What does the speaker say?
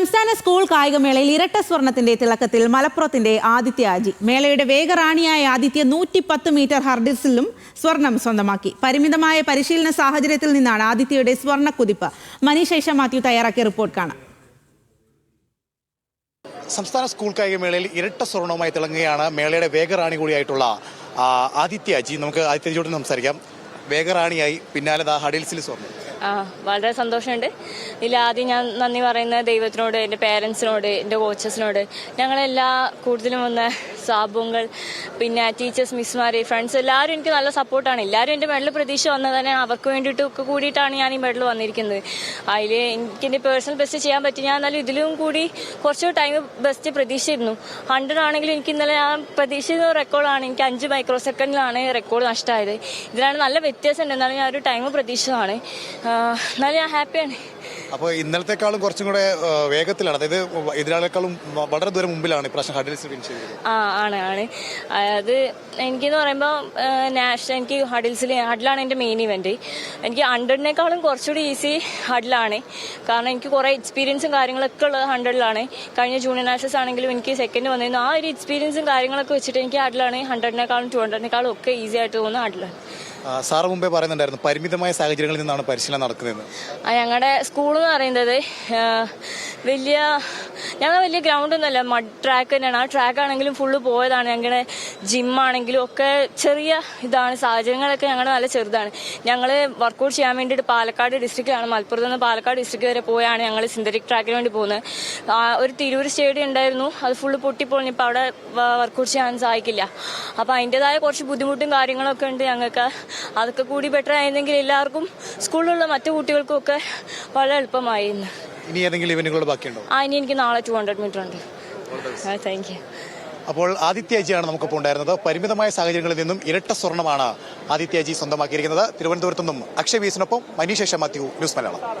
സംസ്ഥാന സ്കൂൾ കായികമേളയിൽ ഇരട്ട സ്വർണത്തിന്റെ തിളക്കത്തിൽ മലപ്പുറത്തിന്റെ ആദിത്യ ആജി മേളയുടെ വേഗറാണിയായ ആദിത്യ നൂറ്റി പത്ത് മീറ്റർ ഹർഡിൽസിലും സ്വർണം സ്വന്തമാക്കി. പരിമിതമായ പരിശീലന സാഹചര്യത്തിൽ നിന്നാണ് ആദിത്യയുടെ സ്വർണ കുതിപ്പ് മനീഷ് മാത്യു തയ്യാറാക്കിയ റിപ്പോർട്ട് കാണാം. സംസ്ഥാന സ്കൂൾ കായികമേളയിൽ ഇരട്ട സ്വർണവുമായി തിളങ്ങുകയാണ് മേളയുടെ വേഗറാണി കൂടിയായിട്ടുള്ള ആദിത്യ അജി നമുക്ക് ആദിത്യജിയോട് സംസാരിക്കാം. വേഗറാണിയായി പിന്നാലെ ദാ ഹഡിൽസിൽ സ്വർണം. ആ വളരെ സന്തോഷമുണ്ട്. ഇതിൽ ആദ്യം ഞാൻ നന്ദി പറയുന്നത് ദൈവത്തിനോട് എന്റെ പേരൻസിനോട് എന്റെ കോച്ചസിനോട് ഞങ്ങളെല്ലാ കൂടുതലും വന്ന സാബുങ്ങൾ പിന്നെ ടീച്ചേഴ്സ് മിസ്മാർ ഫ്രണ്ട്സ് എല്ലാവരും എനിക്ക് നല്ല സപ്പോർട്ടാണ്. എല്ലാവരും എന്റെ മെഡൽ പ്രതീക്ഷ വന്നത് തന്നെ അവർക്ക് വേണ്ടിയിട്ട് ഒക്കെ കൂടിയിട്ടാണ് ഞാൻ ഈ മെഡൽ വന്നിരിക്കുന്നത്. അതിൽ എനിക്ക് എന്റെ പേഴ്സണൽ ബെസ്റ്റ് ചെയ്യാൻ പറ്റി. ഞാൻ എന്നാലും ഇതിലും കൂടി കുറച്ച് ടൈം ബെസ്റ്റ് പ്രതീക്ഷിച്ചിരുന്നു. ഹൺഡ്രഡ് ആണെങ്കിലും എനിക്ക് ഇന്നലെ ഞാൻ പ്രതീക്ഷിക്കുന്ന റെക്കോർഡാണ് എനിക്ക് അഞ്ച് മൈക്രോ സെക്കൻഡിലാണ് റെക്കോർഡ് നഷ്ടമായത്. ഇതിലാണ് നല്ല വ്യത്യാസമുണ്ട്. എന്നാലും ഞാൻ ഒരു ടൈം പ്രതീക്ഷിച്ചതാണ്. എന്നാലും ഞാൻ ഹാപ്പിയാണ് അപ്പോൾ ഇന്നലത്തെക്കാളും കുറച്ചും കൂടെ വേഗത്തിലാണ്. അതായത് എതിരാളെക്കാളും വ- വളരെ ദൂരം മുമ്പിലാണ് ഇപ്രാവശ്യം ഹഡിൽസ് വിൻ ചെയ്തത്. ആ ആണ് ആണ്. അത് എനിക്കെന്ന് പറയുമ്പോൾ നാഷണൽ എനിക്ക് ഹഡിൽസിൽ ഹഡിലാണ് എന്റെ മെയിൻ ഇവന്റ് എനിക്ക് ഹൺഡ്രഡിനേക്കാളും കുറച്ചുകൂടി ഈസി ഹഡിലാണ് കാരണം എനിക്ക് കുറേ എക്സ്പീരിയൻസും കാര്യങ്ങളൊക്കെ ഉള്ളത് ഹൺഡ്രഡിലാണ് കഴിഞ്ഞ ജൂനിയർ നാഷണൽസ് ആണെങ്കിലും എനിക്ക് സെക്കൻഡ് വന്നിരുന്നു. ആ ഒരു എക്സ്പീരിയൻസും കാര്യങ്ങളൊക്കെ വെച്ചിട്ട് എനിക്ക് ഹഡിലാണ് ഹൺഡ്രഡിനേക്കാളും ടു ഹൺഡ്രഡിനേക്കാളും ഒക്കെ ഈസി ആയിട്ട് തോന്നുന്നു ഹഡിലാണ് സാറ് മുമ്പേ പറയുന്നുണ്ടായിരുന്നു പരിമിതമായ സാഹചര്യങ്ങളിൽ നിന്നാണ് പരിശീലനം നടക്കുന്നത്. ഞങ്ങളുടെ സ്കൂൾ എന്ന് പറയുന്നത് വലിയ ഞങ്ങൾ വലിയ ഗ്രൗണ്ട് ഒന്നുമല്ല മഡ് ട്രാക്ക് തന്നെയാണ്. ആ ട്രാക്ക് ആണെങ്കിലും ഫുള്ള് പോയതാണ് ഞങ്ങളുടെ ജിമ്മാണെങ്കിലും ഒക്കെ ചെറിയ ഇതാണ്. സാഹചര്യങ്ങളൊക്കെ ഞങ്ങളുടെ നല്ല ചെറുതാണ്. ഞങ്ങൾ വർക്കൗട്ട് ചെയ്യാൻ വേണ്ടിയിട്ട് പാലക്കാട് ഡിസ്ട്രിക്റ്റിലാണ് മലപ്പുറത്ത് നിന്ന് പാലക്കാട് ഡിസ്ട്രിക്ട് വരെ പോയാണ് ഞങ്ങൾ സിന്തറ്റിക് ട്രാക്കിന് വേണ്ടി പോകുന്നത്. ഒരു തിരൂർ സ്റ്റേഡിയം ഉണ്ടായിരുന്നു. അത് ഫുള്ള് പൊട്ടിപ്പോളിന് ഇപ്പോൾ അവിടെ വർക്കൗട്ട് ചെയ്യാൻ സാധിക്കില്ല. അപ്പോൾ അതിന്റെതായ കുറച്ച് ബുദ്ധിമുട്ടും കാര്യങ്ങളൊക്കെ ഉണ്ട് ഞങ്ങൾക്ക്. അതൊക്കെ കൂടി ബെറ്റർ ആയിരുന്നെങ്കിൽ എല്ലാവർക്കും സ്കൂളിലുള്ള മറ്റു കുട്ടികൾക്കും ഒക്കെ വളരെ എളുപ്പമായിരുന്നു. ഇനി ഏതെങ്കിലും ബാക്കിയുണ്ടോ? ആ ഇനി എനിക്ക് നാളെ ടു ഹൺഡ്രഡ് മീറ്റർ ഉണ്ട്. താങ്ക് യു അപ്പോൾ ആദിത്യജിയാണ് നമുക്കിപ്പോൾ ഉണ്ടായിരുന്നത്. പരിമിതമായ സാഹചര്യങ്ങളിൽ നിന്നും ഇരട്ട സ്വർണമാണ് ആദിത്യജി സ്വന്തമാക്കിയിരിക്കുന്നത്. തിരുവനന്തപുരത്തു നിന്നും അക്ഷയ് വീസിനൊപ്പം മനീഷ് മാത്യു ന്യൂസ് മലയാളം.